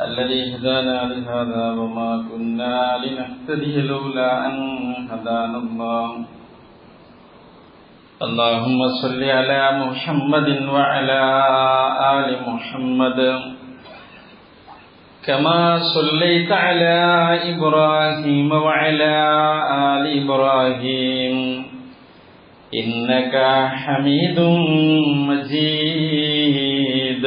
الذي هدانا لهذا وما كنا لنهتدي لولا أن هدانا الله. اللهم صل على محمد وعلى آل محمد. كما صليت على إبراهيم وعلى آل إبراهيم. إنك حميد مجيد.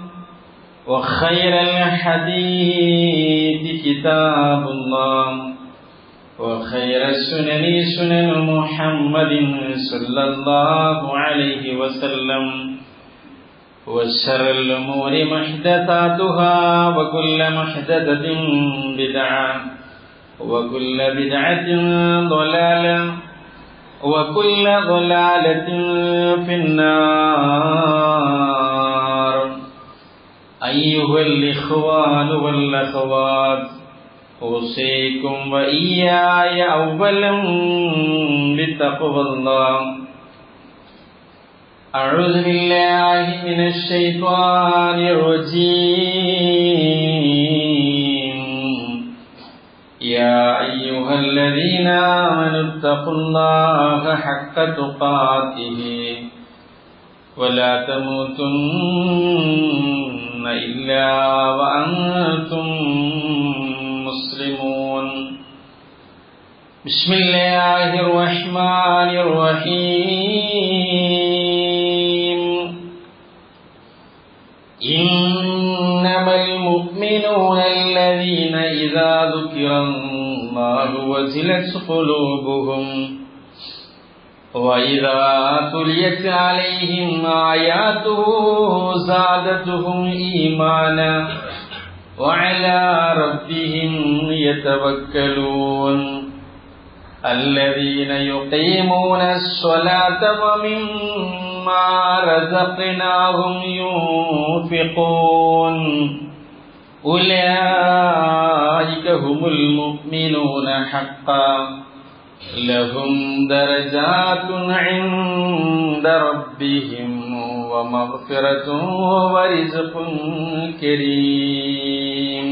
وخير الحديث كتاب الله وخير السنن سنن محمد صلى الله عليه وسلم وشر الأمور محدثاتها وكل محدثة بدعة وكل بدعة ضلالة وكل ضلالة في النار. أيها الإخوان والأخوات أوصيكم وإياي أولا بتقوى الله. أعوذ بالله من الشيطان الرجيم. يا أيها الذين آمنوا اتقوا الله حق تقاته ولا تموتن إلا وأنتم مسلمون. بسم الله الرحمن الرحيم. إنما المؤمنون الذين إذا ذكر الله وزلت قلوبهم وإذا تليت عليهم آياته زادتهم إيمانا وعلى ربهم يتوكلون الذين يقيمون الصلاة ومما رزقناهم ينفقون أولئك هم المؤمنون حقا لهم درجات عند ربهم ومغفرة ورزق كريم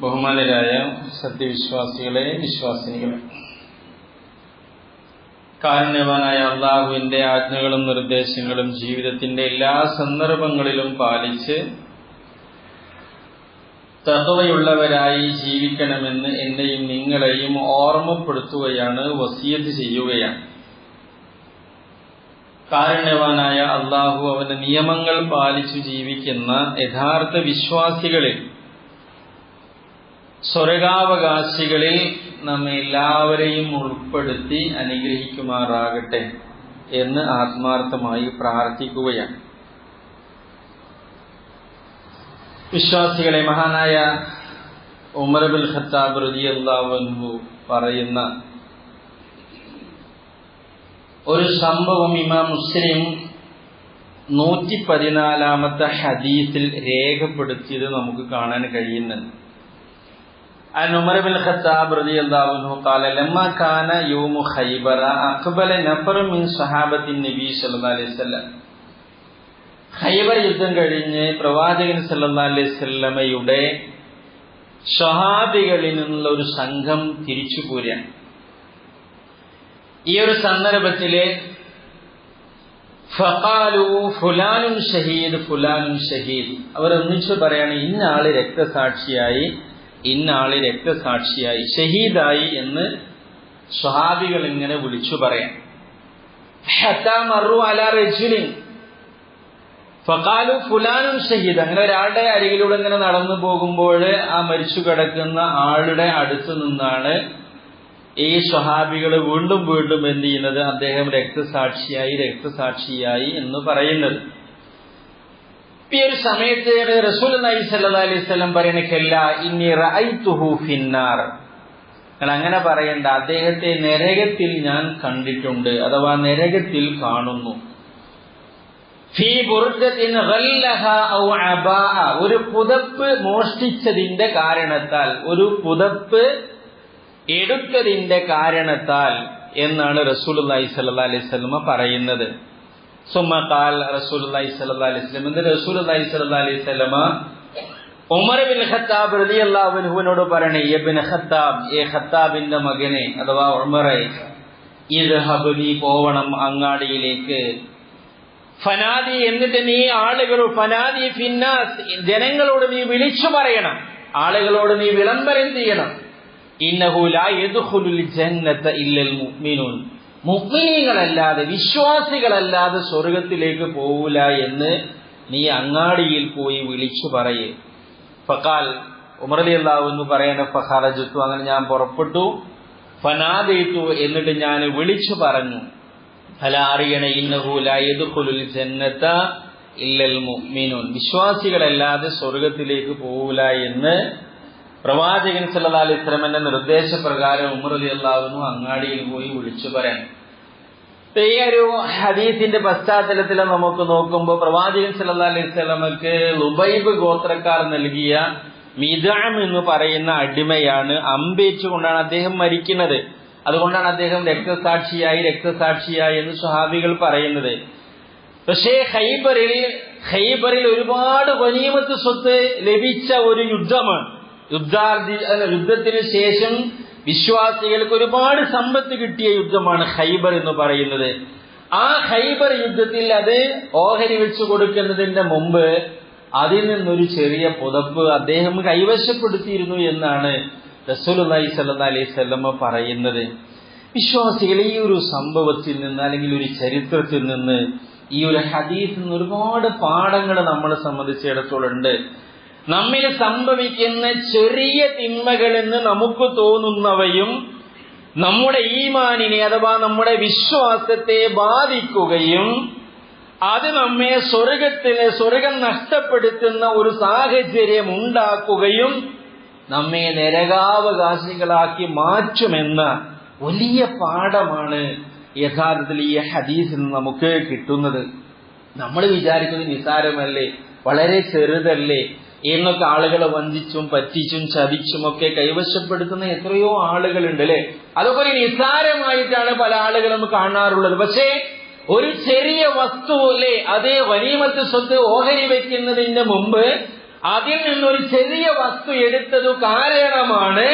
ബഹുമാനരായ സത്യവിശ്വാസികളെ വിശ്വാസിനികളെ കാരുണ്യവാനായ അള്ളാഹുവിന്റെ ആജ്ഞകളും നിർദ്ദേശങ്ങളും ജീവിതത്തിന്റെ എല്ലാ സന്ദർഭങ്ങളിലും പാലിച്ച് തകവയുള്ളവരായി ജീവിക്കണമെന്ന് എന്നെയും നിങ്ങളെയും ഓർമ്മപ്പെടുത്തുകയാണ് വസീയത്ത് ചെയ്യുകയാണ്. കാരുണ്യവാനായ അള്ളാഹു അവന്റെ നിയമങ്ങൾ പാലിച്ചു ജീവിക്കുന്ന യഥാർത്ഥ വിശ്വാസികളിൽ സ്വർഗാവകാശികളിൽ നമ്മെ എല്ലാവരെയും ഉൾപ്പെടുത്തി അനുഗ്രഹിക്കുമാറാകട്ടെ എന്ന് ആത്മാർത്ഥമായി പ്രാർത്ഥിക്കുകയാണ്. വിശ്വാസികളെ മഹാനായ ഉമർബുൽ ഖത്താബ് റളിയല്ലാഹു പറയുന്ന ഒരു സംഭവം ഇമാം മുസ്ലിം നൂറ്റി പതിനാലാമത്തെ ഹദീസിൽ രേഖപ്പെടുത്തിയത് നമുക്ക് കാണാൻ കഴിയുന്നുണ്ട് عن عمر بن الخطاب رضي الله عنه قال لما كان يوم خيبر أقبل نفر من صحابة النبي صلى الله عليه وسلم ഖൈബർ യുദ്ധം കഴിഞ്ഞ് പ്രവാചകൻ സല്ലാ അലൈഹി സ്വല്ലമയുടെ സ്വഹാബികളിൽ നിന്നുള്ള ഒരു സംഘം തിരിച്ചു പോരുകയാണ് ഈ ഒരു സന്ദർഭത്തിൽ ഫഖാലു ഫുലാനും ഷഹീദ് ഫുലാനും ഷഹീദ്. അവർ ഒന്നിച്ചു പറയാണ് ഇന്ന ആൾ രക്തസാക്ഷിയായി ഇന്ന ആൾ രക്തസാക്ഷിയായി ഷഹീദായി എന്ന് സ്വഹാബികൾ ഇങ്ങനെ വിളിച്ചു പറയാം. മറു അല ഫക്കാലു ഫുലാനും ഷഹീദ് അങ്ങനെ ഒരാളുടെ അരികിലൂടെ ഇങ്ങനെ നടന്നു പോകുമ്പോൾ ആ മരിച്ചു കിടക്കുന്ന ആളുടെ അടുത്ത് നിന്നാണ് ഈ സ്വഹാബികൾ വീണ്ടും വീണ്ടും എന്ത് ചെയ്യുന്നത്? അദ്ദേഹം രക്തസാക്ഷിയായി രക്തസാക്ഷിയായി എന്ന് പറയുന്നത്. ഈ ഒരു സമയത്ത് റസൂൽ നബി സല്ലാ അലൈഹി സ്വലം പറയുന്ന കെല്ല ഇനി ഫിന്നാർ. അങ്ങനെ പറയണ്ട. അദ്ദേഹത്തെ നരകത്തിൽ ഞാൻ കണ്ടിട്ടുണ്ട് അഥവാ നരകത്തിൽ കാണുന്നു. ഒരു പുതപ്പ് മോഷ്ടിച്ചതിന്റെ കാരണത്താൽ ഒരു പുതപ്പ് എടുത്തതിന്റെ കാരണത്താൽ എന്നാണ് റസൂലുള്ളാഹി സ്വല്ലല്ലാഹി അലൈഹി സ്വലമ പറയുന്നത്. സുമ്മ റസൂൽ റസൂലുള്ളാഹി സ്വല്ലല്ലാഹി അലൈഹി വസല്ലം. എന്ന് റസൂലുള്ളാഹി സ്വല്ലല്ലാഹി അലൈഹി സ്വലമ ഉമർ ബിൻ ഖത്താബ് റളിയല്ലാഹു അള്ളാഹുവിനോട് പറയണേ ഇബ്ൻ ഖത്താബ് ഏ ഖത്താബിന്റെ മകനെ അഥവാ ഉമറെ ഇദ്ഹബ് നീ പോവണം അങ്ങാടിയിലേക്ക്. ഫനാദി എന്നിട്ട് നീ ആളുകൾ ഫനാദി ഫിന്നാസ് ജനങ്ങളോട് നീ വിളിച്ചു പറയണം. ആളുകളോട് നീ വിളംബരം ചെയ്യണം. മുഅ്മിനീങ്ങളല്ലാതെ വിശ്വാസികളല്ലാതെ സ്വർഗത്തിലേക്ക് പോവില്ല എന്ന് നീ അങ്ങാടിയിൽ പോയി വിളിച്ചു പറയേ. ഫക്കാൽ ഉമർ അലി അള്ളാഹു എന്ന് പറയണ ഫഹാറജത്തു അങ്ങനെ ഞാൻ പുറപ്പെട്ടു. ഫനാദയിത്തു എന്നിട്ട് ഞാൻ വിളിച്ചു പറഞ്ഞു. വിശ്വാസികളല്ലാതെ സ്വർഗത്തിലേക്ക് പോവില്ല എന്ന് പ്രവാചകൻ സല്ലാ വസല്ലമയുടെ നിർദ്ദേശപ്രകാരം ഉമർ അലി അള്ളാഹുന്നു അങ്ങാടിയിൽ പോയി വിളിച്ചു പറയാൻ. ഈ ഒരു ഹദീസിന്റെ പശ്ചാത്തലത്തിൽ നമുക്ക് നോക്കുമ്പോൾ പ്രവാചകൻ സല്ലാ അലൈഹി സ്വലമക്ക് ലുബൈബ് ഗോത്രക്കാർ നൽകിയ മിതാം എന്ന് പറയുന്ന അടിമയാണ് അമ്പേച്ചുകൊണ്ടാണ് അദ്ദേഹം മരിക്കുന്നത്. അതുകൊണ്ടാണ് അദ്ദേഹം രക്തസാക്ഷിയായി രക്തസാക്ഷിയായി എന്ന് സ്വഹാബികൾ പറയുന്നത്. പക്ഷേ ഹൈബറിൽ ഹൈബറിൽ ഒരുപാട് വനീമത്ത് സ്വത്ത് ലഭിച്ച ഒരു യുദ്ധമാണ്. യുദ്ധാർത്ഥി യുദ്ധത്തിന് ശേഷം വിശ്വാസികൾക്ക് ഒരുപാട് സമ്പത്ത് കിട്ടിയ യുദ്ധമാണ് ഹൈബർ എന്ന് പറയുന്നത്. ആ ഹൈബർ യുദ്ധത്തിൽ അത് ഓഹരി വെച്ചു കൊടുക്കുന്നതിന്റെ മുമ്പ് അതിൽ നിന്നൊരു ചെറിയ പുതപ്പ് അദ്ദേഹം കൈവശപ്പെടുത്തിയിരുന്നു എന്നാണ് റസൂലി സല്ലാ അലൈഹി സ്വല്ലമ്മ പറയുന്നത് വിശ്വാസികൾ ഈ ഒരു സംഭവത്തിൽ നിന്ന് അല്ലെങ്കിൽ ഒരു ചരിത്രത്തിൽ നിന്ന് ഈ ഒരു ഹദീസിൽ നിന്ന് ഒരുപാട് പാഠങ്ങൾ നമ്മളെ സംബന്ധിച്ചിടത്തോളം ഉണ്ട്. നമ്മിൽ സംഭവിക്കുന്ന ചെറിയ തിന്മകളെന്ന് നമുക്ക് തോന്നുന്നവയും നമ്മുടെ ഈമാനിനെ അഥവാ നമ്മുടെ വിശ്വാസത്തെ ബാധിക്കുകയും അത് നമ്മെ സ്വർഗത്തിന് സ്വർഗം നഷ്ടപ്പെടുത്തുന്ന ഒരു സാഹചര്യം ഉണ്ടാക്കുകയും നമ്മെ നരകാവകാശികളാക്കി മാറ്റുമെന്ന വലിയ പാഠമാണ് യഥാർത്ഥത്തിൽ ഈ ഹദീസിൽ നമുക്ക് കിട്ടുന്നത്. നമ്മൾ വിചാരിക്കുന്നത് നിസാരമല്ലേ വളരെ ചെറുതല്ലേ എന്നൊക്കെ ആളുകളെ വഞ്ചിച്ചും പറ്റിച്ചും ചതിച്ചും ഒക്കെ കൈവശപ്പെടുത്തുന്ന എത്രയോ ആളുകളുണ്ട് അല്ലെ? അതൊക്കെ ഒരു നിസ്സാരമായിട്ടാണ് പല ആളുകളും കാണാറുള്ളത്. പക്ഷേ ഒരു ചെറിയ വസ്തു അല്ലേ അതേ വനീമത്ത് സ്വത്ത് ഓഹരി വെക്കുന്നതിന്റെ മുമ്പ് അതിൽ നിന്നൊരു ചെറിയ വസ്തു എടുത്തതു കാരണമാണ്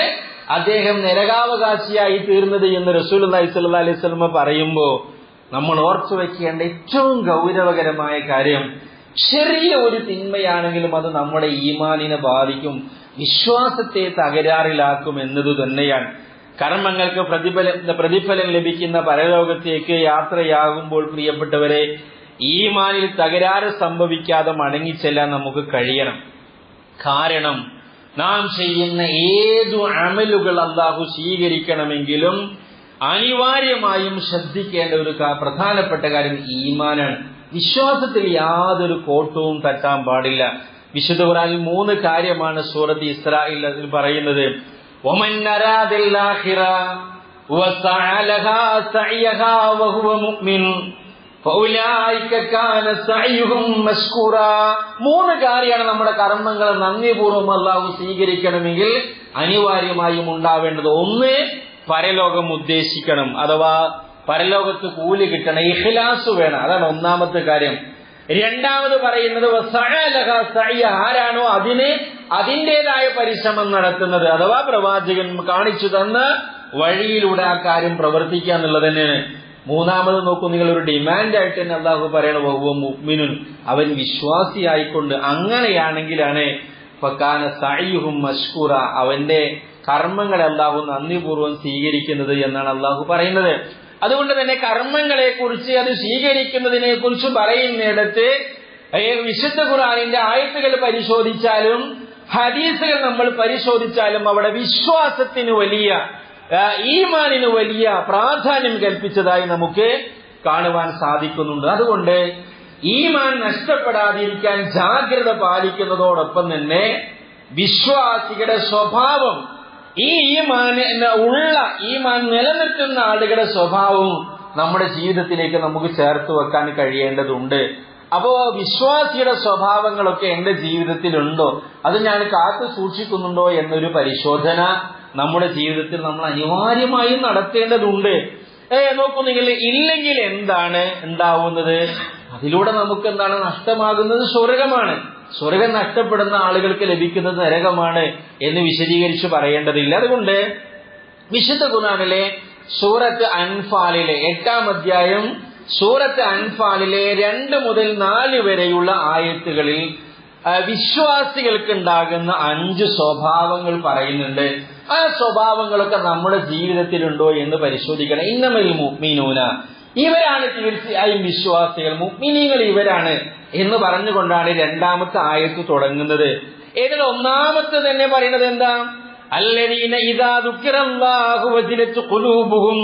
അദ്ദേഹം നരകാവകാശിയായി തീർന്നത് എന്ന് റസൂൽ അലൈഹി സ്വല്ലാ അലൈഹി സ്വലമ പറയുമ്പോ നമ്മൾ ഓർത്തു വയ്ക്കേണ്ട ഏറ്റവും ഗൗരവകരമായ കാര്യം ചെറിയ ഒരു തിന്മയാണെങ്കിലും അത് നമ്മുടെ ഈമാനിനെ ബാധിക്കും വിശ്വാസത്തെ തകരാറിലാക്കും എന്നത് തന്നെയാണ്. കർമ്മങ്ങൾക്ക് പ്രതിഫലം പ്രതിഫലം ലഭിക്കുന്ന പരലോകത്തേക്ക് യാത്രയാകുമ്പോൾ പ്രിയപ്പെട്ടവരെ ഈമാനിൽ തകരാറ് സംഭവിക്കാതെ മടങ്ങിച്ചെല്ലാൻ നമുക്ക് കഴിയണം. കാരണം നാം ചെയ്യുന്ന ഏതു അമലുകൾ അള്ളാഹു സ്വീകരിക്കണമെങ്കിലും അനിവാര്യമായും ശ്രദ്ധിക്കേണ്ട ഒരു പ്രധാനപ്പെട്ട കാര്യം ഈമാനാണ്. വിശ്വാസത്തിൽ യാതൊരു കോട്ടവും തട്ടാൻ പാടില്ല. വിശുദ്ധ ഖുറാനിൽ മൂന്ന് കാര്യമാണ് സൂറത്ത് ഇസ്രായിൽ അതിൽ പറയുന്നത്. ഒമൻ മൂന്ന് കാര്യമാണ് നമ്മുടെ കർമ്മങ്ങൾ നന്ദിപൂർവം അള്ളാഹു സ്വീകരിക്കണമെങ്കിൽ അനിവാര്യമായും ഉണ്ടാവേണ്ടത്. ഒന്ന് പരലോകം ഉദ്ദേശിക്കണം. അഥവാ പരലോകത്ത് കൂലി കിട്ടണം. ഇഖ്ലാസ് വേണം. അതാണ് ഒന്നാമത്തെ കാര്യം. രണ്ടാമത് പറയുന്നത് ആരാണോ അതിന് അതിന്റെതായ പരിശ്രമം നടത്തുന്നത്. അഥവാ പ്രവാചകൻ കാണിച്ചു തന്ന വഴിയിലൂടെ ആ കാര്യം പ്രവർത്തിക്കുക എന്നുള്ളത് തന്നെയാണ്. മൂന്നാമത് നോക്കൂ നിങ്ങൾ ഒരു ഡിമാൻഡ് ആയിട്ട് തന്നെ അള്ളാഹു പറയണ മുഅ്മിനുൻ. അവൻ വിശ്വാസിയായിക്കൊണ്ട് അങ്ങനെയാണെങ്കിലാണ് ഫക്കാന സായിഹും മഷ്കൂറ. അവന്റെ കർമ്മങ്ങളെ അള്ളാഹു നന്ദിപൂർവം സ്വീകരിക്കുന്നത് എന്നാണ് അള്ളാഹു പറയുന്നത്. അതുകൊണ്ട് തന്നെ കർമ്മങ്ങളെ കുറിച്ച് അത് സ്വീകരിക്കുന്നതിനെ കുറിച്ച് പറയുന്നിടത്ത് വിശുദ്ധ ഖുറാനിന്റെ ആയത്തുകൾ പരിശോധിച്ചാലും ഹദീസുകൾ നമ്മൾ പരിശോധിച്ചാലും അവിടെ വിശ്വാസത്തിന് വലിയ ഈമാനിന് വലിയ പ്രാധാന്യം കൽപ്പിച്ചതായി നമുക്ക് കാണുവാൻ സാധിക്കുന്നുണ്ട്. അതുകൊണ്ട് ഈമാൻ നഷ്ടപ്പെടാതിരിക്കാൻ ജാഗ്രത പാലിക്കുന്നതോടൊപ്പം തന്നെ വിശ്വാസികളുടെ സ്വഭാവം ഈ ഈമാൻ ഉള്ള ഈമാൻ നിലനിർത്തുന്ന ആളുകളുടെ സ്വഭാവവും നമ്മുടെ ജീവിതത്തിലേക്ക് നമുക്ക് ചേർത്ത് വെക്കാൻ കഴിയേണ്ടതുണ്ട്. അപ്പോ വിശ്വാസിയുടെ സ്വഭാവങ്ങളൊക്കെ എന്റെ ജീവിതത്തിലുണ്ടോ? അത് ഞാൻ കാത്തു സൂക്ഷിക്കുന്നുണ്ടോ എന്നൊരു പരിശോധന നമ്മുടെ ജീവിതത്തിൽ നമ്മൾ അനിവാര്യമായും നടത്തേണ്ടതുണ്ട്. ഏ നോക്കൂ നിങ്ങൾ ഇല്ലെങ്കിൽ എന്താണ് ഉണ്ടാവുന്നത്? അതിലൂടെ നമുക്ക് എന്താണ് നഷ്ടമാകുന്നത്? സ്വർഗമാണ്. സ്വർഗം നഷ്ടപ്പെടുന്ന ആളുകൾക്ക് ലഭിക്കുന്നത് നരകമാണ് എന്ന് വിശദീകരിച്ച് പറയേണ്ടതില്ല. അതുകൊണ്ട് വിശുദ്ധ ഖുർആനിലെ സൂറത്ത് അൻഫാലിലെ എട്ടാം അധ്യായം സൂറത്ത് അൻഫാലിലെ രണ്ട് മുതൽ നാല് വരെയുള്ള ആയത്തുകളിൽ വിശ്വാസികൾക്ക് ഉണ്ടാകുന്ന അഞ്ച് സ്വഭാവങ്ങൾ പറയുന്നുണ്ട്. ആ സ്വഭാവങ്ങളൊക്കെ നമ്മുടെ ജീവിതത്തിലുണ്ടോ എന്ന് പരിശോധിക്കണം. ഇന്നമിൽ മുഗ്മീനൂന ഇവരാണ് തീർച്ചയായും വിശ്വാസികൾ. മുക്മിനികൾ ഇവരാണ് എന്ന് പറഞ്ഞുകൊണ്ടാണ് രണ്ടാമത്തെ ആയത്ത് തുടങ്ങുന്നത്. ഇതിൽ ഒന്നാമത്തെ തന്നെ പറയുന്നത് എന്താ? അല്ലരീന ഇതാ ദുഃഖിറല്ലാഹുവജിലത്ത് കുലൂബുഹും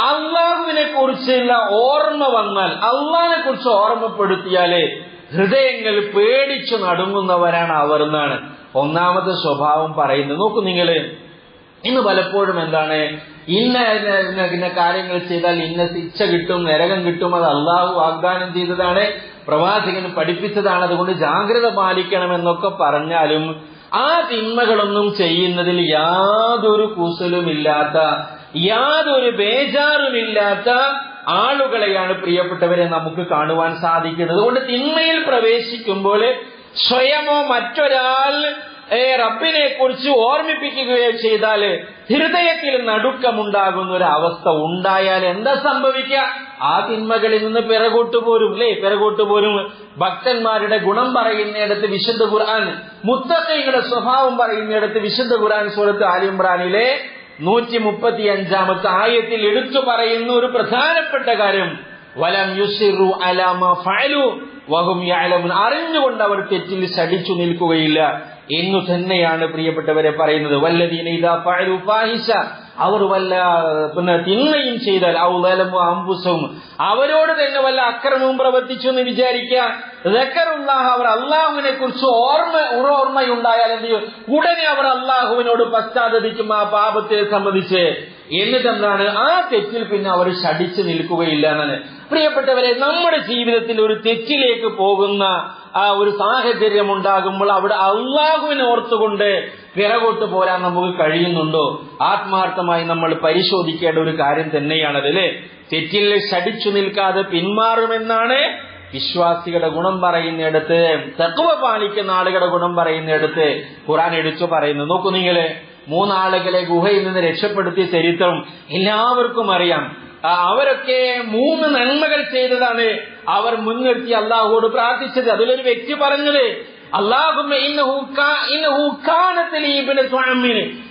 അള്ളാഹുവിനെ കുറിച്ചുള്ള ഓർമ്മ വന്നാൽ അള്ളാഹിനെ കുറിച്ച് ഓർമ്മപ്പെടുത്തിയാലേ ഹൃദയങ്ങൾ പേടിച്ചു നടുങ്ങുന്നവരാണ് അവർ എന്നാണ് ഒന്നാമത്തെ സ്വഭാവം പറയുന്നത്. നോക്കൂ നിങ്ങൾ ഇന്ന് പലപ്പോഴും എന്താണ് ഇന്ന ഇന്ന കാര്യങ്ങൾ ചെയ്താൽ ഇന്ന ശിക്ഷ കിട്ടും നരകം കിട്ടും അത് അള്ളാഹു വാഗ്ദാനം ചെയ്തതാണ് പ്രവാചകന് പഠിപ്പിച്ചതാണ് അതുകൊണ്ട് ജാഗ്രത പാലിക്കണമെന്നൊക്കെ പറഞ്ഞാലും ആ തിന്മകളൊന്നും ചെയ്യുന്നതിൽ യാതൊരു കൂസലുമില്ലാത്ത യാതൊരു ബേജാറുമില്ലാത്ത ആളുകളെയാണ് പ്രിയപ്പെട്ടവരെ നമുക്ക് കാണുവാൻ സാധിക്കുന്നത്. അതുകൊണ്ട് തിന്മയിൽ പ്രവേശിക്കുമ്പോൾ സ്വയമോ മറ്റൊരാൾ റബ്ബിനെ കുറിച്ച് ഓർമ്മിപ്പിക്കുകയോ ചെയ്താൽ ഹൃദയത്തിൽ നടുക്കമുണ്ടാകുന്ന ഒരു അവസ്ഥ ഉണ്ടായാൽ എന്താ സംഭവിക്കുക? ആ തിന്മകളിൽ നിന്ന് പിറകോട്ട് പോരും അല്ലേ? പിറകോട്ട് പോരും. ഭക്തന്മാരുടെ ഗുണം പറയുന്നിടത്ത് വിശുദ്ധ ഖുർആൻ മുത്തക്കൈകളുടെ സ്വഭാവം പറയുന്നിടത്ത് വിശുദ്ധ ഖുർആൻ സുഹൃത്ത് ആലിംറാനിലെ നൂറ്റി മുപ്പത്തി അഞ്ചാമത്തെ ആയത്തിൽ എടുത്തു പറയുന്ന ഒരു പ്രധാനപ്പെട്ട കാര്യം. വലം യുസിറു അലാമ ഫഅലു വഹും അറിഞ്ഞുകൊണ്ട് അവർ തെറ്റിൽ ശടിച്ചു നിൽക്കുകയില്ല. എന്നു തന്നെയാണ് പ്രിയപ്പെട്ടവരെ പറയുന്നത്. വല്ലദീന ഇദാ ഫഅലു ഫാഹിഷ അവർ വല്ല പിന്നെ തിന്മയും ചെയ്താൽ ഔലമു അമ്പുസവും അവരോട് തന്നെ വല്ല അക്രമവും പ്രവർത്തിച്ചു എന്ന് വിചാരിക്കുക. അവർ അള്ളാഹുവിനെ കുറിച്ച് ഓർമ്മ ഓർമ്മയുണ്ടായാൽ എന്ത് ചെയ്യും? ഉടനെ അവർ അള്ളാഹുവിനോട് പശ്ചാത്തപിക്കും ആ പാപത്തെ സംബന്ധിച്ച്. എന്നിട്ട് എന്താണ് ആ തെറ്റിൽ പിന്നെ അവർ ശടിച്ചു നിൽക്കുകയില്ല എന്നാണ്. പ്രിയപ്പെട്ടവരെ നമ്മുടെ ജീവിതത്തിൽ ഒരു തെറ്റിലേക്ക് പോകുന്ന ആ ഒരു സാഹചര്യം ഉണ്ടാകുമ്പോൾ അവിടെ അള്ളാഹുവിനെ ഓർത്തുകൊണ്ട് പിറകോട്ട് പോരാൻ നമുക്ക് കഴിയുന്നുണ്ടോ? ആത്മാർത്ഥമായി നമ്മൾ പരിശോധിക്കേണ്ട ഒരു കാര്യം തന്നെയാണത് അല്ലേ തെറ്റിൽ ശടിച്ചു നിൽക്കാതെ പിന്മാറുമെന്നാണ് വിശ്വാസികളുടെ ഗുണം പറയുന്നിടത്ത് തക്കുവ പാലിക്കുന്ന ആളുകളുടെ ഗുണം പറയുന്നിടത്ത് ഖുറാൻ എടുത്തു പറയുന്നു നോക്കൂ നിങ്ങൾ മൂന്നാളുകളെ ഗുഹയിൽ നിന്ന് രക്ഷപ്പെടുത്തിയ ചരിത്രം എല്ലാവർക്കും അറിയാം. അവരൊക്കെ മൂന്ന് നന്മകൾ ചെയ്തതാണ്. അവർ മുൻനിർത്തി അള്ളാഹുവോട് പ്രാർത്ഥിച്ചത്. അതിലൊരു വ്യക്തി പറഞ്ഞത്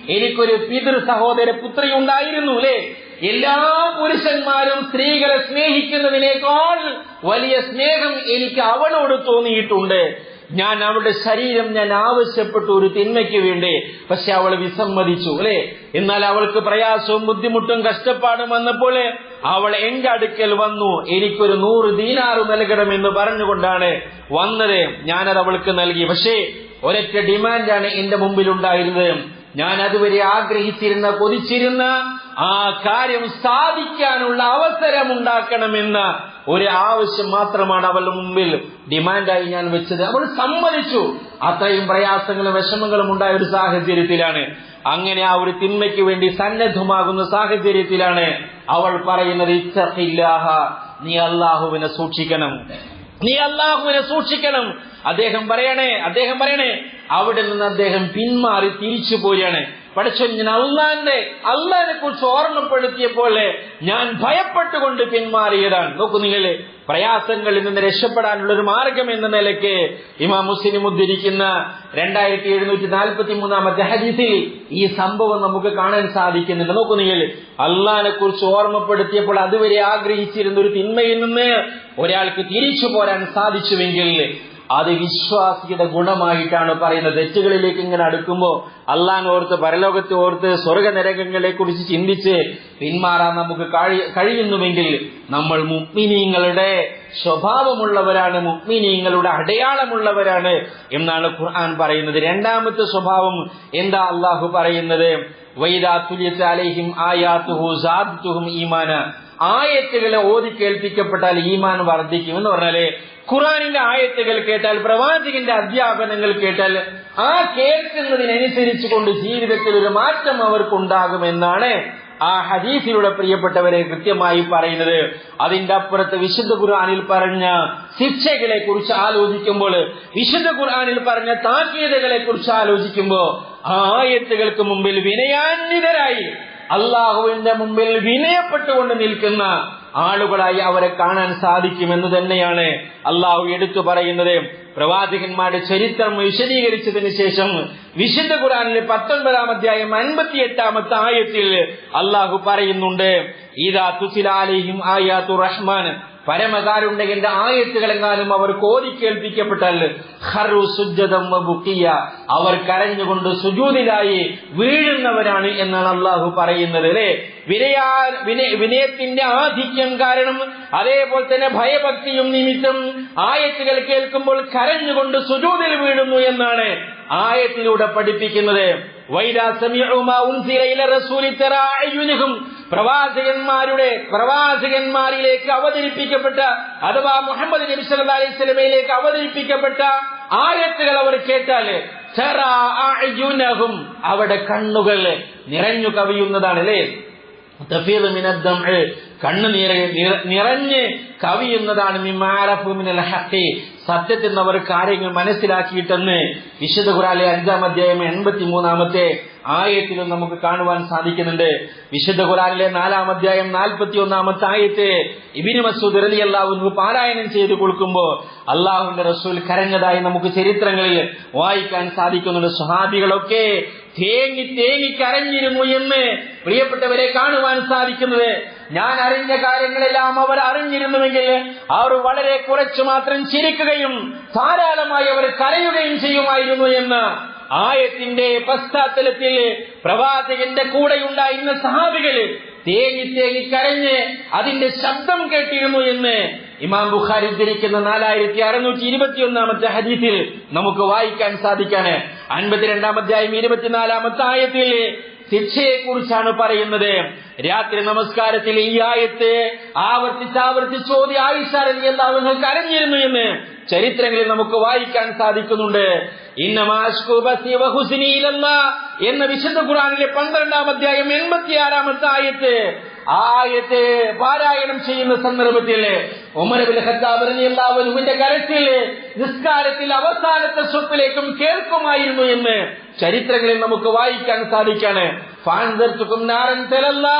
എനിക്കൊരു പിതൃ സഹോദര പുത്രി ഉണ്ടായിരുന്നു അല്ലേ എല്ലാ പുരുഷന്മാരും സ്ത്രീകളെ സ്നേഹിക്കുന്നതിനേക്കാൾ വലിയ സ്നേഹം എനിക്ക് അവളോട് തോന്നിയിട്ടുണ്ട്. ഞാൻ അവളുടെ ശരീരം ഞാൻ ആവശ്യപ്പെട്ടു ഒരു തിന്മയ്ക്ക് വേണ്ടി. പക്ഷെ അവൾ വിസമ്മതിച്ചു അല്ലെ എന്നാൽ അവൾക്ക് പ്രയാസവും ബുദ്ധിമുട്ടും കഷ്ടപ്പാടും വന്നപ്പോൾ അവൾ എന്റെ അടുക്കൽ വന്നു എനിക്കൊരു നൂറ് ദീനാറ് നൽകണമെന്ന് പറഞ്ഞുകൊണ്ടാണ് വന്നത്. ഞാനത് അവൾക്ക് നൽകി. പക്ഷേ ഒരൊറ്റ ഡിമാൻഡാണ് എന്റെ മുമ്പിൽ ഉണ്ടായിരുന്നത് ഞാൻ അതുവരെ ആഗ്രഹിച്ചിരുന്ന കൊതിച്ചിരുന്ന ആ കാര്യം സാധിക്കാനുള്ള അവസരം ഉണ്ടാക്കണമെന്ന ഒരു ആവശ്യം മാത്രമാണ് അവളുടെ മുമ്പിൽ ഡിമാൻഡായി ഞാൻ വെച്ചത്. അവൾ സമ്മതിച്ചു. അത്രയും പ്രയാസങ്ങളും വിഷമങ്ങളും ഉണ്ടായ ഒരു സാഹചര്യത്തിലാണ് അങ്ങനെ ആ ഒരു തിന്മയ്ക്ക് വേണ്ടി സന്നദ്ധമാകുന്ന സാഹചര്യത്തിലാണ് അവൾ പറയുന്നത് ഇത്തഖില്ലാഹ നീ അള്ളാഹുവിനെ സൂക്ഷിക്കണം. നീ അള്ളാഹുവിനെ സൂക്ഷിക്കണം. അദ്ദേഹം പറയണേ അദ്ദേഹം പറയണേ അവിടെ നിന്ന് അദ്ദേഹം പിന്മാറി തിരിച്ചു പോരുകയാണ്. പഠിച്ചു ഞാൻ അള്ളാന്റെ അള്ളാനെ കുറിച്ച് ഓർമ്മപ്പെടുത്തിയപ്പോൾ ഞാൻ ഭയപ്പെട്ടുകൊണ്ട് പിന്മാറിയതാണ്. നോക്കൂ നിങ്ങളെ പ്രയാസങ്ങളിൽ നിന്ന് രക്ഷപ്പെടാനുള്ള ഒരു മാർഗം എന്ന നിലയ്ക്ക് ഇമാ മുസ്ലിം ഉദ്ധരിക്കുന്ന രണ്ടായിരത്തി എഴുന്നൂറ്റി നാൽപ്പത്തി മൂന്നാമത്തെ ഹദീസിൽ ഈ സംഭവം നമുക്ക് കാണാൻ സാധിക്കുന്നുണ്ട്. നോക്കൂ നിങ്ങൾ അള്ളാഹിനെ കുറിച്ച് ഓർമ്മപ്പെടുത്തിയപ്പോൾ അതുവരെ ആഗ്രഹിച്ചിരുന്ന ഒരു തിന്മയിൽ നിന്ന് ഒരാൾക്ക് തിരിച്ചു പോരാൻ സാധിച്ചുവെങ്കിൽ അത് വിശ്വാസിയുടെ ഗുണമായിട്ടാണ് പറയുന്നത്. തെറ്റുകളിലേക്ക് ഇങ്ങനെ അടുക്കുമ്പോൾ അള്ളാൻ ഓർത്ത് പരലോകത്തെ ഓർത്ത് സ്വർഗനരകങ്ങളെ കുറിച്ച് ചിന്തിച്ച് പിന്മാറാൻ നമുക്ക് കഴി- കഴിയുന്നുവെങ്കിൽ നമ്മൾ മുക്മിനീങ്ങളുടെ സ്വഭാവമുള്ളവരാണ് മുക്മിനീങ്ങളുടെ അടയാളമുള്ളവരാണ് എന്നാണ് ഖുർആൻ പറയുന്നത്. രണ്ടാമത്തെ സ്വഭാവം എന്താ അള്ളാഹു പറയുന്നത്? വൈദാ തുലിയത്ത് അലൈഹിം ആയാത്തുഹു ഈമാന. ആയത്തുകളെ ഓതി കേൾപ്പിക്കപ്പെട്ടാൽ ഈമാൻ വർദ്ധിക്കും എന്ന് പറഞ്ഞാൽ ഖുറാനിന്റെ ആയത്തുകൾ കേട്ടാൽ പ്രവാചകന്റെ അധ്യാപനങ്ങൾ കേട്ടാൽ ആ കേൾക്കുന്നതിനനുസരിച്ച് കൊണ്ട് ജീവിതത്തിൽ ഒരു മാറ്റം അവർക്കുണ്ടാകുമെന്നാണ് ആ ഹദീസിലൂടെ പ്രിയപ്പെട്ടവരെ കൃത്യമായി പറയുന്നത്. അതിന്റെ അപ്പുറത്ത് വിശുദ്ധ ഖുർആാനിൽ പറഞ്ഞ ശിക്ഷകളെ കുറിച്ച് ആലോചിക്കുമ്പോൾ വിശുദ്ധ ഖുർആാനിൽ പറഞ്ഞ താക്കീതകളെ കുറിച്ച് ആലോചിക്കുമ്പോൾ ആ ആയത്തുകൾക്ക് മുമ്പിൽ വിനയാന്വിതരായി അള്ളാഹുവിന്റെ മുമ്പിൽ വിനയപ്പെട്ടുകൊണ്ട് നിൽക്കുന്ന ആളുകളായി അവരെ കാണാൻ സാധിക്കുമെന്ന് തന്നെയാണ് അള്ളാഹു എടുത്തു പറയുന്നത്. പ്രവാചകന്മാരുടെ ചരിത്രം വിശദീകരിച്ചതിന് ശേഷം വിശുദ്ധ ഖുറാനിലെ പത്തൊൻപതാം അധ്യായം അൻപത്തി എട്ടാമത്തെ ആയത്തിൽ അള്ളാഹു പറയുന്നുണ്ട് ഈദാ തുസിലാലിഹിം ആയാത്തു റഹ്മാൻ പരമകാരുണ്യകന്റെ ആയത്തുകളെങ്ങാനും അവർ കോരി കേൾപ്പിക്കപ്പെട്ടാൽ ഖറു സുജ്ജതം ബുക്കിയ അവർ കരഞ്ഞുകൊണ്ട് സുജൂതിലായി വീഴുന്നവരാണ് എന്നാണ് അള്ളാഹു പറയുന്നത് അല്ലെ? വിനയാ വിനയ വിനയത്തിന്റെ ആധിക്യം കാരണം അതേപോലെ തന്നെ ഭയഭക്തിയും നിമിത്തം ആയത്തുകൾ കേൾക്കുമ്പോൾ കരഞ്ഞുകൊണ്ട് സുജൂതിൽ വീഴുന്നു എന്നാണ് ആയത്തിലൂടെ പഠിപ്പിക്കുന്നത്. വൈദാ സമിഉ മാ ഉൻസില റസൂലി തറാ പ്രവാചകന്മാരുടെ പ്രവാചകന്മാരിലേക്ക് അവതരിപ്പിക്കപ്പെട്ട അഥവാ മുഹമ്മദ് നബി സല്ല അലൈഹി സ്വലമയിലേക്ക് അവതരിപ്പിക്കപ്പെട്ട ആയത്തുകൾ അവർ കേട്ടാൽ അവിടെ കണ്ണുകൾ നിറഞ്ഞു കവിയുന്നതാണ് അല്ലേ കണ്ണ് നിറ നിറ- നിറഞ്ഞ് കവിയുന്നതാണ് മിമാരഫു മിനൽ ഹഖി. സത്യത്തിൽ അവർ കാര്യങ്ങൾ മനസ്സിലാക്കിയിട്ടെന്ന് വിശുദ്ധ ഖുറാലെ അഞ്ചാം അധ്യായം എൺപത്തി മൂന്നാമത്തെ ആയത്തിലും നമുക്ക് കാണുവാൻ സാധിക്കുന്നുണ്ട്. വിശുദ്ധ ഖുറാനിലെ നാലാം അധ്യായം നാൽപ്പത്തി ഒന്നാമത്തെ ആയത്ത് ഇബിന് മസൂദ് റലി അള്ളാഹു പാരായണം ചെയ്ത് കൊടുക്കുമ്പോൾ അള്ളാഹുവിന്റെ റസൂൽ കരഞ്ഞതായി നമുക്ക് ചരിത്രങ്ങളിൽ വായിക്കാൻ സാധിക്കുന്നുണ്ട്. സുഹാബികളൊക്കെ തേങ്ങി തേങ്ങി കരഞ്ഞിരുന്നു എന്ന് പ്രിയപ്പെട്ടവരെ കാണുവാൻ സാധിക്കുന്നത് ഞാൻ അറിഞ്ഞ കാര്യങ്ങളെല്ലാം അവർ അറിഞ്ഞിരുന്നുവെങ്കിൽ അവർ വളരെ കുറച്ചു മാത്രം ചിരിക്കുകയും ധാരാളമായി അവർ കരയുകയും ചെയ്യുമായിരുന്നു എന്ന് ആയത്തിന്റെ പശ്ചാത്തലത്തിൽ പ്രവാചകന്റെ കൂടെയുണ്ടായിരുന്ന സഹാബികൾ തേങ്ങി തേങ്ങി കരഞ്ഞ് അതിന്റെ ശബ്ദം കേട്ടിരുന്നു എന്ന് ഇമാം ബുഖാരി ഉദ്ധരിക്കുന്ന നാലായിരത്തി അറുന്നൂറ്റി ഇരുപത്തി ഒന്നാമത്തെ ഹദീസിൽ നമുക്ക് വായിക്കാൻ സാധിക്കാണ് അൻപത്തിരണ്ടാമത്തെ ആയും ഇരുപത്തിനാലാമത്തെ ആയത്തിൽ ശിക്ഷയെ കുറിച്ചാണ് പറയുന്നത്. രാത്രി നമസ്കാരത്തിൽ ഈ ആയത്തെ ആവർത്തിച്ചാവർത്തിച്ച് ആവർത്തിച്ച് ഓതി എന്താ എല്ലാവരും കരഞ്ഞിരുന്നു എന്ന് ചരിത്രങ്ങളിൽ നമുക്ക് വായിക്കാൻ സാധിക്കുന്നുണ്ട്. ബസി എന്ന വിശുദ്ധ ഖുറാനിലെ പന്ത്രണ്ടാം അധ്യായം എൺപത്തിയാറാമത്തെ ആയത്ത് ആയത്തെ പാരായണം ചെയ്യുന്ന സന്ദർഭത്തിൽ ഉമർ ബിൻ ഖത്താബ് നിസ്കാരത്തിൽ അവസാനത്തെ സ്വപ്പിലേക്കും കേൾക്കുമായിരുന്നു എന്ന് ചരിത്രങ്ങളിൽ നമുക്ക് വായിക്കാൻ സാധിക്കാണ്. ഫാൻദർത്തുക്കും നാരൻ തലല്ലാ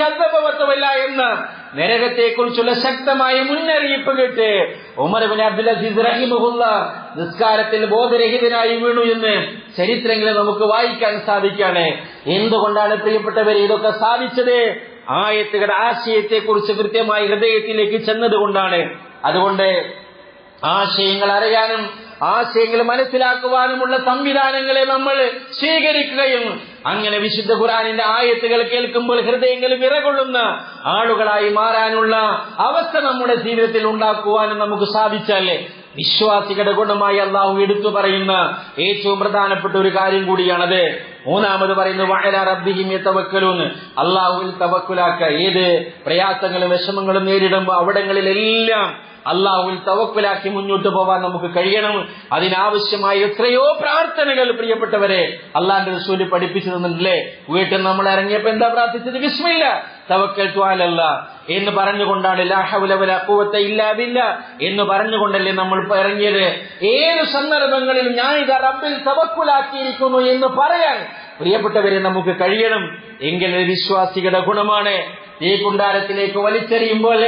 കദ്ദബ ശക്തമായ മുന്നറിയിപ്പ് കേട്ട്. ഉമർ ബിൻ അബ്ദുൽ അസീസ് റഹിമഹുല്ല നിസ്കാരത്തിൽ ബോധരഹിതനായി വീണു എന്ന് ചരിത്രങ്ങളെ നമുക്ക് വായിക്കാൻ സാധിക്കാണ് എന്തുകൊണ്ടാണ് പ്രിയപ്പെട്ടവരെ ഇതൊക്കെ സാധിച്ചത്? ആയത്തുകളുടെ ആശയത്തെ കുറിച്ച് കൃത്യമായി ഹൃദയത്തിലേക്ക് ചെന്നതുകൊണ്ടാണ്. അതുകൊണ്ട് ആശയങ്ങൾ അറിയാനും ആശയങ്ങൾ മനസ്സിലാക്കുവാനുമുള്ള സംവിധാനങ്ങളെ നമ്മൾ സ്വീകരിക്കുകയും അങ്ങനെ വിശുദ്ധ ഖുറാനിന്റെ ആയത്തുകൾ കേൾക്കുമ്പോൾ ഹൃദയങ്ങൾ വിറകൊള്ളുന്ന ആളുകളായി മാറാനുള്ള അവസ്ഥ നമ്മുടെ ജീവിതത്തിൽ ഉണ്ടാക്കുവാനും നമുക്ക് സാധിച്ചാലേ വിശ്വാസികളുടെ ഗുണമായി അള്ളാഹു എടുത്തു പറയുന്ന ഏറ്റവും പ്രധാനപ്പെട്ട ഒരു കാര്യം കൂടിയാണത്. മൂന്നാമത് പറയുന്നു വയല റബ്ബിഹിം തവക്കലൂന്ന് അള്ളാഹുവിൽ തവക്കുലാക്ക. ഏത് പ്രയാസങ്ങളും വിഷമങ്ങളും നേരിടുമ്പോൾ അവിടങ്ങളിലെല്ലാം അള്ളാഹുവിൽ തവക്കുലാക്കി മുന്നോട്ട് പോവാൻ നമുക്ക് കഴിയണം. അതിനാവശ്യമായ എത്രയോ പ്രാർത്ഥനകൾ പ്രിയപ്പെട്ടവരെ അള്ളാന്റെ റസൂൽ പഠിപ്പിച്ചു തന്നിട്ടില്ലേ? വീട്ടിൽ നമ്മൾ ഇറങ്ങിയപ്പോ എന്താ പ്രാർത്ഥിച്ചത്? വിസ്മില്ല തവക്കൽ ത്വാലല്ല എന്ന് പറഞ്ഞുകൊണ്ടാണ് ഇല്ലാതില്ല എന്ന് പറഞ്ഞുകൊണ്ടല്ലേ നമ്മൾ ഇറങ്ങിയത്. ഏത് സന്ദർഭങ്ങളിൽ ഞാൻ ഇത് റബ്ബിൽ തവക്കുലാക്കിയിരിക്കുന്നു എന്ന് പറയാൻ പ്രിയപ്പെട്ടവരെ നമുക്ക് കഴിയണം. എങ്കിൽ വിശ്വാസികളുടെ ഗുണമാണ്. ഈ കുണ്ടാരത്തിലേക്ക് വലിച്ചെറിയുമ്പോൾ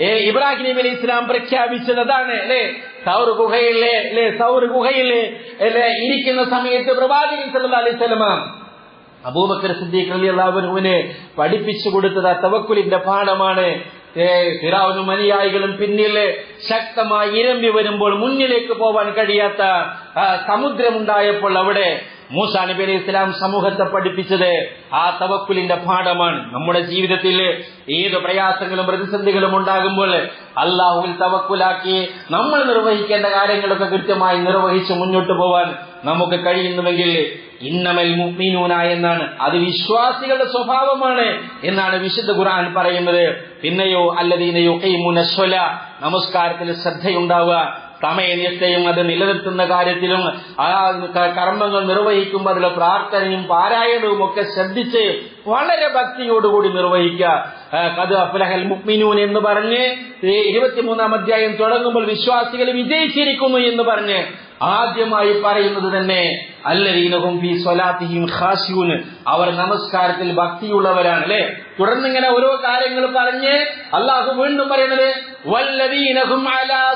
ഏ, ഇബ്രാഹിം നബി അലി ഇസ്ലാം പ്രഖ്യാപിച്ചത് അതാണ് അല്ലെ? സൗർ ഗുഹയിലെ അല്ലെ? സൗർ ഗുഹയിലെ അല്ലെ? ഇരിക്കുന്ന സമയത്ത് പ്രവാചകൻ സല്ലല്ലാഹു അലൈഹി വസല്ലമ അബൂബക്കർ സിദ്ദീഖ് റളിയല്ലാഹു അള്ളാഹുവിന് പഠിപ്പിച്ചു കൊടുത്തത് ആ തവക്കുലിന്റെ പാഠമാണ്. ഫിറാവുനും അനുയായികളും പിന്നിലെ ശക്തമായി ഇരമ്പി വരുമ്പോൾ മുന്നിലേക്ക് പോവാൻ കഴിയാത്ത സമുദ്രമുണ്ടായപ്പോൾ അവിടെ മൂസാ നബി അലൈഹി ഇസ്ലാം സമൂഹത്തെ പഠിപ്പിച്ചത് ആ തവക്കുലിന്റെ പാഠമാണ്. നമ്മുടെ ജീവിതത്തിൽ ഏത് പ്രയാസങ്ങളും പ്രതിസന്ധികളും ഉണ്ടാകുമ്പോൾ അള്ളാഹുവിൽ തവക്കുലാക്കി നമ്മൾ നിർവഹിക്കേണ്ട കാര്യങ്ങളൊക്കെ കൃത്യമായി നിർവഹിച്ച് മുന്നോട്ട് പോവാൻ നമുക്ക് കഴിയുന്നുവെങ്കിൽ ഇന്നമൽ മുഅ്മിനൂന എന്നാണ്. അത് വിശ്വാസികളുടെ സ്വഭാവമാണ് എന്നാണ് വിശുദ്ധ ഖുർആൻ പറയുന്നത്. പിന്നെയോ അല്ലദീനയോ നമസ്കാരത്തിൽ ശ്രദ്ധയുണ്ടാവുക. സമയനിഷ്ഠയും അത് നിലനിർത്തുന്ന കാര്യത്തിലും ആ കർമ്മങ്ങൾ നിർവഹിക്കുമ്പോൾ അതിലെ പ്രാർത്ഥനയും പാരായണവും ഒക്കെ ശ്രദ്ധിച്ച് വളരെ ഭക്തിയോടുകൂടി നിർവഹിക്കുക. കത് അഫ്ലഹൽ മുക്മിനൂൻ എന്ന് പറഞ്ഞ് ഇരുപത്തിമൂന്നാം അധ്യായം തുടങ്ങുമ്പോൾ വിശ്വാസികൾ വിജയിച്ചിരിക്കുന്നു എന്ന് പറഞ്ഞ് ആദ്യമായി പറയുന്നത് തന്നെ അല്ലരീനഹും ഫി സ്വലാത്തിഹിം അവർ നമസ്കാരത്തിൽ ഭക്തിയുള്ളവരാണ് അല്ലെ? തുടർന്ന് ഇങ്ങനെ ഓരോ കാര്യങ്ങൾ പറഞ്ഞ് അള്ളാഹു വീണ്ടും പറയുന്നത് വല്ലരീനഹും അലാ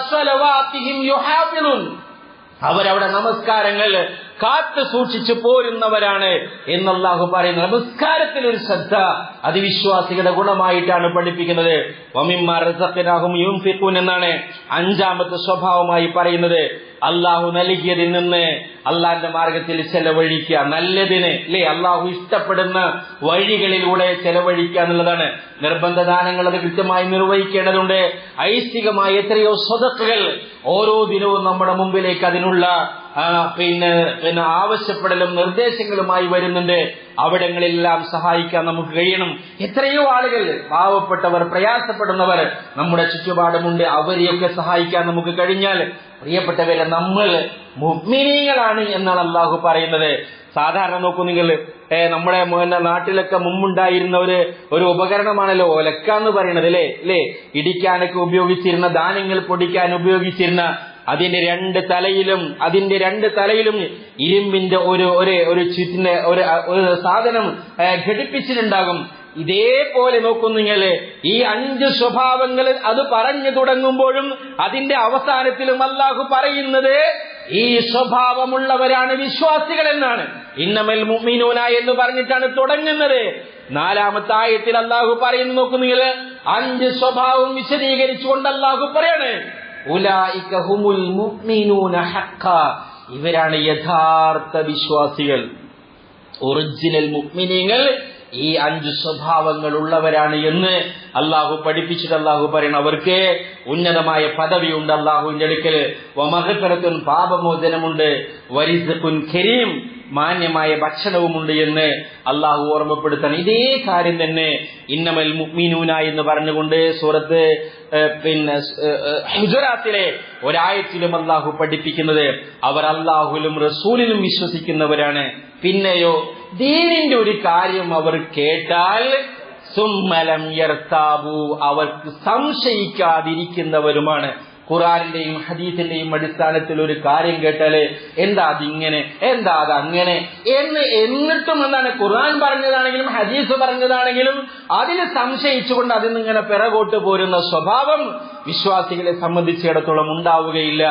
അവരവിടെ നമസ്കാരങ്ങൾ കാത്തു സൂക്ഷിച്ചു പോരുന്നവരാണ് എന്നല്ലാഹു പറയുന്ന. നമസ്കാരത്തിൽ ഒരു ശ്രദ്ധ അതിവിശ്വാസികളുടെ ഗുണമായിട്ടാണ് പഠിപ്പിക്കുന്നത്. എന്നാണ് അഞ്ചാമത്തെ സ്വഭാവമായി പറയുന്നത്. അള്ളാഹു നൽകിയതിൽ നിന്ന് അള്ളാന്റെ മാർഗത്തിൽ ചെലവഴിക്കുക. നല്ലതിന് അല്ലെ? അള്ളാഹു ഇഷ്ടപ്പെടുന്ന വഴികളിലൂടെ ചെലവഴിക്കുക എന്നുള്ളതാണ്. നിർബന്ധ ദാനങ്ങൾ അത് കൃത്യമായി നിർവഹിക്കേണ്ടതുണ്ട്. ഐശ്വികമായ എത്രയോ സ്വതക്കുകൾ ഓരോ ദിനവും നമ്മുടെ മുമ്പിലേക്ക് അതിനുള്ള പിന്നെ പിന്നെ ആവശ്യപ്പെടലും നിർദ്ദേശങ്ങളുമായി വരുന്നുണ്ട്. അവിടങ്ങളെല്ലാം സഹായിക്കാൻ നമുക്ക് കഴിയണം. എത്രയോ ആളുകൾ പാവപ്പെട്ടവർ പ്രയാസപ്പെടുന്നവർ നമ്മുടെ ചുറ്റുപാടുമുണ്ട്. അവരെയൊക്കെ സഹായിക്കാൻ നമുക്ക് കഴിഞ്ഞാൽ പ്രിയപ്പെട്ടവരെ നമ്മൾ മുഗ്മിനീകളാണ് എന്നാണ് അള്ളാഹു പറയുന്നത്. സാധാരണ നോക്കൂ നിങ്ങൾ നമ്മുടെ നാട്ടിലൊക്കെ മുമ്പുണ്ടായിരുന്ന ഒരു ഒരു ഉപകരണമാണല്ലോ ഒലക്ക എന്ന് പറയുന്നത് അല്ലേ അല്ലേ ഇടിക്കാനൊക്കെ ഉപയോഗിച്ചിരുന്ന ധാന്യങ്ങൾ പൊടിക്കാൻ ഉപയോഗിച്ചിരുന്ന അതിന്റെ രണ്ട് തലയിലും അതിന്റെ രണ്ട് തലയിലും ഇരുമ്പിന്റെ ഒരു ഒരു ഒരു ചുറ്റിന് ഒരു സാധനം ഘടിപ്പിച്ചിട്ടുണ്ടാകും. ഇതേപോലെ നോക്കുന്നു നിങ്ങൾ ഈ അഞ്ച് സ്വഭാവങ്ങൾ അത് പറഞ്ഞു തുടങ്ങുമ്പോഴും അതിന്റെ അവസാനത്തിലും അല്ലാഹു പറയുന്നത് ഈ സ്വഭാവമുള്ളവരാണ് വിശ്വാസികൾ എന്നാണ് ഇന്നമൽ മുമിനൂന എന്ന് പറഞ്ഞിട്ടാണ് തുടങ്ങുന്നത്. നാലാമത്തെ ആയത്തിൽ അള്ളാഹു പറയുന്നു നോക്കൂ നിങ്ങൾ അഞ്ച് സ്വഭാവം വിശദീകരിച്ചുകൊണ്ട് അള്ളാഹു പറയാണ്. മുഅ്മിനൂന ഇവരാണ് യഥാർത്ഥ വിശ്വാസികൾ. ഒറിജിനൽ മുഅ്മിനീങ്ങൾ ഈ അഞ്ചു സ്വഭാവങ്ങൾ ഉള്ളവരാണ് എന്ന് അള്ളാഹു പഠിപ്പിച്ചിട്ട് അള്ളാഹു പറയണം. അവർക്ക് ഉന്നതമായ പദവിയുണ്ട് അള്ളാഹുവിന്റെ അടുക്കൽ. പാപമോചനമുണ്ട്. വരിസുൻ ഖരീം മാന്യമായ ഭക്ഷണവുമുണ്ട് എന്ന് അള്ളാഹു ഓർമ്മപ്പെടുത്തണം ഇതേ കാര്യം തന്നെ ഇന്നമൽ മുഅ്മിനൂന എന്ന് പറഞ്ഞുകൊണ്ട് സൂറത്ത് പിന്നെ ഹുജറാത്തിലെ ഒരായത്തിലും അള്ളാഹു പഠിപ്പിക്കുന്നത് അവർ അള്ളാഹുലും റസൂലിലും വിശ്വസിക്കുന്നവരാണ്. പിന്നെയോ ദീനിന്റെ ഒരു കാര്യം അവർ കേട്ടാൽ സുമ്മലം യർത്താബു അവർക്ക് സംശയിക്കാതിരിക്കുന്നവരുമാണ്. ഖുറാനിന്റെയും ഹദീസിന്റെയും അടിസ്ഥാനത്തിൽ ഒരു കാര്യം കേട്ടാൽ എന്താ അതിങ്ങനെ? എന്താ അത് അങ്ങനെ എന്ന് എന്നിട്ടും എന്താണ് ഖുറാൻ പറഞ്ഞതാണെങ്കിലും ഹദീസ് പറഞ്ഞതാണെങ്കിലും അതിന് സംശയിച്ചുകൊണ്ട് അതിൽ നിന്നിങ്ങനെ പിറകോട്ട് പോരുന്ന സ്വഭാവം വിശ്വാസികളെ സംബന്ധിച്ചിടത്തോളം ഉണ്ടാവുകയില്ല.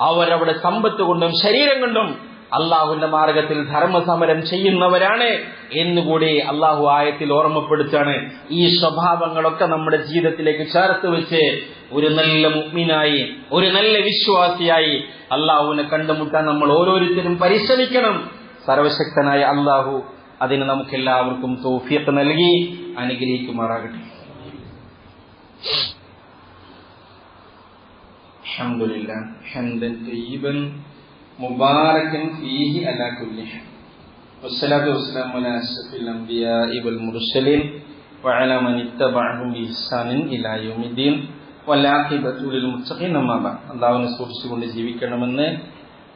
അവരവിടെ സമ്പത്ത് കൊണ്ടും ശരീരം കൊണ്ടും അള്ളാഹുവിന്റെ മാർഗത്തിൽ ധർമ്മസമരം ചെയ്യുന്നവരാണ് എന്നുകൂടി അള്ളാഹു ആയത്തിൽ ഓർമ്മപ്പെടുത്താണ് ഈ സ്വഭാവങ്ങളൊക്കെ നമ്മുടെ ജീവിതത്തിലേക്ക് ചേർത്ത് വെച്ച് ഒരു നല്ല മുഗ്മിനായി ഒരു നല്ല വിശ്വാസിയായി അള്ളാഹുവിനെ കണ്ടുമുട്ടാൻ നമ്മൾ ഓരോരുത്തരും പരിശ്രമിക്കണം സർവശക്തനായ അള്ളാഹു അതിന് നമുക്ക് എല്ലാവർക്കും തോഫിയത്ത് നൽകി അനുഗ്രഹിക്കുമാറാകട്ടെ الحمد لله حمدا طيبا مباركا فيه على كل حال والصلاة والسلام على أشرف الأنبياء والمرسلين وعلى من اتبعهم بإحسان إلى يوم الدين والعاقبة للمتقين أما بعد അള്ളാഹുവിനെ സൂക്ഷിച്ചുകൊണ്ട് ജീവിക്കണമെന്ന്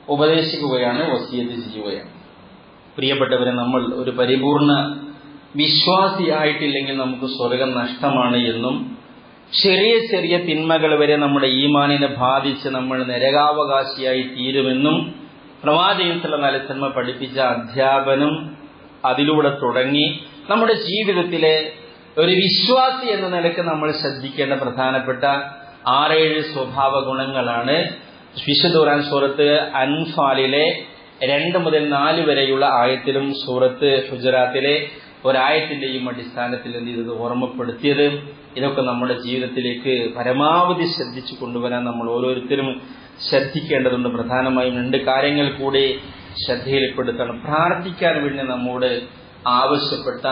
ഉപദേശിക്കുകയാണ് വസിയത്ത് ചെയ്യുകയാണ് പ്രിയപ്പെട്ടവരെ നമ്മൾ ഒരു പരിപൂർണ വിശ്വാസിയായിട്ടില്ലെങ്കിൽ നമുക്ക് സ്വർഗം നഷ്ടമാണ് എന്നും ചെറിയ ചെറിയ തിന്മകൾ വരെ നമ്മുടെ ഈമാനിനെ ബാധിച്ച് നമ്മൾ നരകാവകാശിയായി തീരുമെന്നും പ്രവാചകത്തിലെ നലസന്മ പഠിപ്പിച്ച അധ്യാപനം അതിലൂടെ തുടങ്ങി നമ്മുടെ ജീവിതത്തിലെ ഒരു വിശ്വാസി എന്ന നിലയ്ക്ക് നമ്മൾ ശ്രദ്ധിക്കേണ്ട പ്രധാനപ്പെട്ട ആറേഴ് സ്വഭാവ ഗുണങ്ങളാണ്. വിശുദ്ധ സൂറത്ത് അൻഫാലിലെ രണ്ട് മുതൽ നാല് വരെയുള്ള ആയത്തിലും സൂറത്ത് ഹുജറാത്തിലെ ഒരായത്തിന്റെയും അടിസ്ഥാനത്തിൽ എന്ത് ചെയ്തത്? ഓർമ്മപ്പെടുത്തിയത്. ഇതൊക്കെ നമ്മുടെ ജീവിതത്തിലേക്ക് പരമാവധി ശ്രദ്ധിച്ചു കൊണ്ടുവരാൻ നമ്മൾ ഓരോരുത്തരും ശ്രദ്ധിക്കേണ്ടതുണ്ട്. പ്രധാനമായും രണ്ട് കാര്യങ്ങൾ കൂടി ശ്രദ്ധയിൽപ്പെടുത്തണം. പ്രാർത്ഥിക്കാൻ വേണ്ടി നമ്മോട് ആവശ്യപ്പെട്ട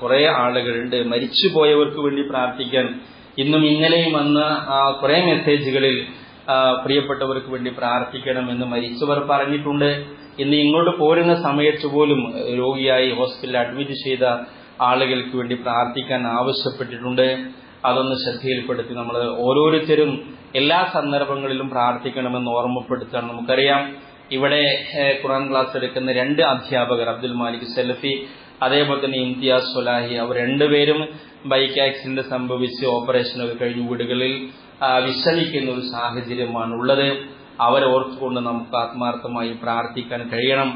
കുറെ ആളുകളുണ്ട്. മരിച്ചു പോയവർക്ക് വേണ്ടി പ്രാർത്ഥിക്കാൻ. ഇന്നും ഇന്നലെയും വന്ന കുറെ മെസ്സേജുകളിൽ പ്രിയപ്പെട്ടവർക്ക് വേണ്ടി പ്രാർത്ഥിക്കണം എന്ന് മരിച്ചവർ പറഞ്ഞിട്ടുണ്ട്. ഇന്ന് ഇങ്ങോട്ട് പോരുന്ന സമയത്ത് പോലും രോഗിയായി ഹോസ്പിറ്റലിൽ അഡ്മിറ്റ് ചെയ്ത ആളുകൾക്ക് വേണ്ടി പ്രാർത്ഥിക്കാൻ ആവശ്യപ്പെട്ടിട്ടുണ്ട്. അതൊന്ന് ശ്രദ്ധയിൽപ്പെടുത്തി നമ്മൾ ഓരോരുത്തരും എല്ലാ സന്ദർഭങ്ങളിലും പ്രാർത്ഥിക്കണമെന്ന് ഓർമ്മപ്പെടുത്താൻ നമുക്കറിയാം. ഇവിടെ ഖുറാൻ ക്ലാസ് എടുക്കുന്ന രണ്ട് അധ്യാപകർ അബ്ദുൽ മാലിക് സെൽഫി അതേപോലെ തന്നെ ഇംതിയാസ് സൊലാഹി അവർ രണ്ടുപേരും ബൈക്ക് ആക്സിഡന്റ് സംഭവിച്ച് ഓപ്പറേഷനൊക്കെ കഴിഞ്ഞ് വീടുകളിൽ വിശ്രമിക്കുന്ന ഒരു സാഹചര്യമാണ് ഉള്ളത് അവരെ ഓർത്തുകൊണ്ട് നമുക്ക് ആത്മാർത്ഥമായി പ്രാർത്ഥിക്കാൻ കഴിയണം.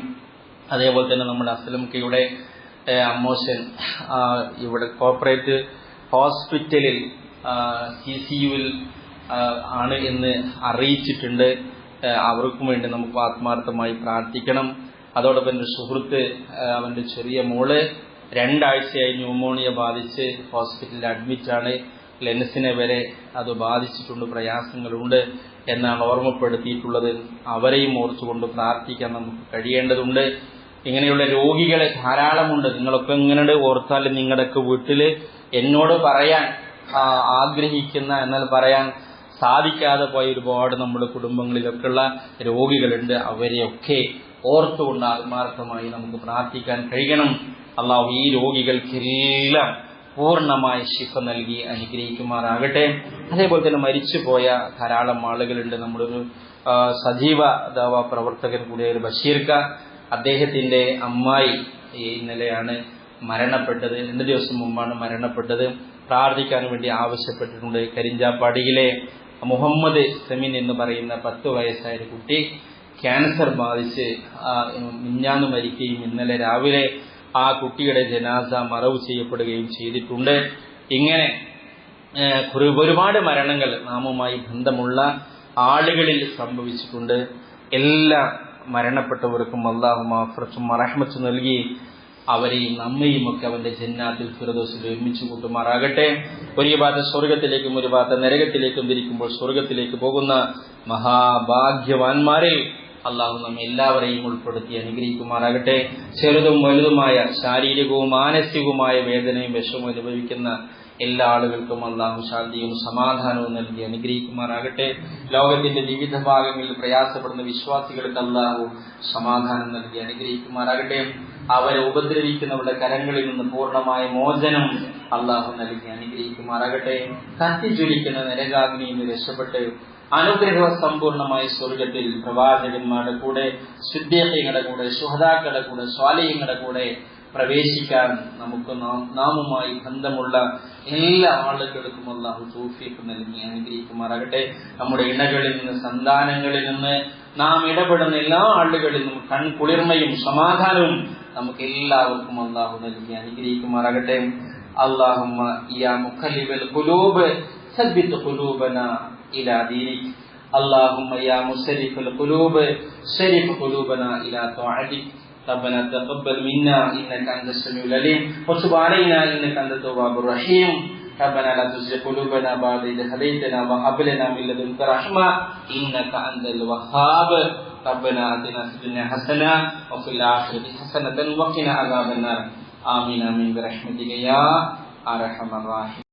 അതേപോലെ തന്നെ നമ്മുടെ അസ്ലംക്കയുടെ അമ്മോശൻ ഇവിടെ കോർപ്പറേറ്റ് ഹോസ്പിറ്റലിൽ സി സി യുവിൽ ആണ് എന്ന് അറിയിച്ചിട്ടുണ്ട്. അവർക്കും വേണ്ടി നമുക്ക് ആത്മാർത്ഥമായി പ്രാർത്ഥിക്കണം. അതോടൊപ്പം എന്റെ സുഹൃത്ത് അവന്റെ ചെറിയ മോൾ രണ്ടാഴ്ചയായി ന്യൂമോണിയ ബാധിച്ച് ഹോസ്പിറ്റലിൽ അഡ്മിറ്റാണ്. ലെൻസിനെ വരെ അത് ബാധിച്ചിട്ടുണ്ട് പ്രയാസങ്ങളുണ്ട്. എന്നാണ് ഓർമ്മപ്പെടുത്തിയിട്ടുള്ളത്. അവരെയും ഓർച്ചുകൊണ്ട് പ്രാർത്ഥിക്കാൻ നമുക്ക് കഴിയേണ്ടതുണ്ട്. ഇങ്ങനെയുള്ള രോഗികളെ ധാരാളമുണ്ട്. നിങ്ങളൊക്കെ ഇങ്ങനെ ഓർത്താൽ നിങ്ങളുടെയൊക്കെ വീട്ടിൽ എന്നോട് പറയാൻ ആഗ്രഹിക്കുന്ന എന്നാൽ പറയാൻ സാധിക്കാതെ പോയ ഒരുപാട് നമ്മുടെ കുടുംബങ്ങളിലൊക്കെയുള്ള രോഗികളുണ്ട്. അവരെയൊക്കെ ഓർത്തുകൊണ്ട് ആത്മാർത്ഥമായി നമുക്ക് പ്രാർത്ഥിക്കാൻ കഴിയണം. അള്ളാഹു ഈ രോഗികൾക്കെല്ലാം പൂർണമായ ശിഫ നൽകി അനുഗ്രഹിക്കുമാറാകട്ടെ. അതേപോലെ തന്നെ മരിച്ചുപോയ ധാരാളം ആളുകളുണ്ട്. നമ്മുടെ ഒരു സജീവ ദാവ പ്രവർത്തകൻ കൂടിയ ഒരു ബഷീർക്ക അദ്ദേഹത്തിന്റെ അമ്മായി ഇന്നലെയാണ് മരണപ്പെട്ടത്. രണ്ട് ദിവസം മുമ്പാണ് മരണപ്പെട്ടത്. പ്രാർത്ഥിക്കാൻ വേണ്ടി ആവശ്യപ്പെട്ടിട്ടുണ്ട് കരിഞ്ചാപ്പാടിയിലെ മുഹമ്മദ് സെമിൻ എന്ന് പറയുന്ന പത്ത് വയസ്സായ കുട്ടി ക്യാൻസർ ബാധിച്ച് മിഞ്ഞാന്ന് മരിക്കുകയും ഇന്നലെ രാവിലെ ആ കുട്ടിയുടെ ജനാസ മറവ് ചെയ്യപ്പെടുകയും ചെയ്തിട്ടുണ്ട്. ഇങ്ങനെ ഒരുപാട് മരണങ്ങൾ നാമുമായി ബന്ധമുള്ള ആളുകളിൽ സംഭവിച്ചിട്ടുണ്ട്. എല്ലാ മരണപ്പെട്ടവർക്കും അള്ളാഹു മാഫ്രത്തും മറഹ്മത്തും നൽകി അവരെയും നമ്മയും ഒക്കെ അവന്റെ ജന്നാത്തിൽ ഫിറദോസിൽ ഒരുമിച്ച് കൂട്ടുമാറാകട്ടെ. ഒരു ഭാഗത്ത് സ്വർഗത്തിലേക്കും ഒരു ഭാഗത്ത് നരകത്തിലേക്കും തിരിക്കുമ്പോൾ സ്വർഗത്തിലേക്ക് പോകുന്ന മഹാഭാഗ്യവാന്മാരിൽ അള്ളാഹു നമ്മെ എല്ലാവരെയും ഉൾപ്പെടുത്തി അനുഗ്രഹിക്കുമാറാകട്ടെ. ചെറുതും വലുതുമായ ശാരീരികവും മാനസികവുമായ വേദനയും വിഷമവും അനുഭവിക്കുന്ന എല്ലാ ആളുകൾക്കും അള്ളാഹു ശാന്തിയും സമാധാനവും നൽകി അനുഗ്രഹിക്കുമാറാകട്ടെ. ലോകത്തിന്റെ വിവിധ ഭാഗങ്ങളിൽ പ്രയാസപ്പെടുന്ന വിശ്വാസികൾക്ക് അള്ളാഹു സമാധാനം നൽകി അനുഗ്രഹിക്കുമാറാകട്ടെ. അവരെ ഉപദ്രവിക്കുന്നവരുടെ കരങ്ങളിൽ നിന്ന് പൂർണമായ മോചനം അള്ളാഹു നൽകി അനുഗ്രഹിക്കുമാറാകട്ടെ. കത്തിജ്വലിക്കുന്ന നരകാഗ്നിയിൽ രക്ഷപ്പെട്ട് അനുഗ്രഹ സമ്പൂർണമായി സ്വർഗത്തിൽ പ്രവാചകന്മാരുടെ കൂടെ സിദ്ധീയങ്ങളുടെ കൂടെ സുഹതാക്കളുടെ കൂടെ സ്വാലയങ്ങളുടെ കൂടെ പ്രവേശിക്കാൻ നമുക്ക് നാമുമായി ബന്ധമുള്ള എല്ലാ ആളുകൾക്കും അള്ളാഹു സൂഫിക്ക് നൽകി അനുഗ്രഹിക്കുമാറാകട്ടെ. നമ്മുടെ ഇണകളിൽ നിന്ന് സന്താനങ്ങളിൽ നിന്ന് നാം ഇടപെടുന്ന എല്ലാ ആളുകളിൽ നിന്നും കൺകുളിർമയും സമാധാനവും നമുക്ക് എല്ലാവർക്കും അള്ളാഹു നൽകി അനുഗ്രഹിക്കുമാറാകട്ടെ. അള്ളാഹുമ്മ യാ മുഖലിബൽ ഖുലൂബ് സബ്ബിത് ഖുലൂബന إلى دينك. اللهم يا مسرف القلوب صرف قلوبنا إلى طاعتك. ربنا تقبل منا إنك أنت السميع العليم. وتب علينا إنك أنت التواب الرحيم. ربنا لا تزغ قلوبنا بعد إذ هديتنا وهب لنا من لدنك رحمة إنك أنت الوهاب. ربنا آتنا في الدنيا حسنة وفي الآخرة حسنة وقنا عذاب النار. آمين آمين برحمتك يا أرحم الراحمين.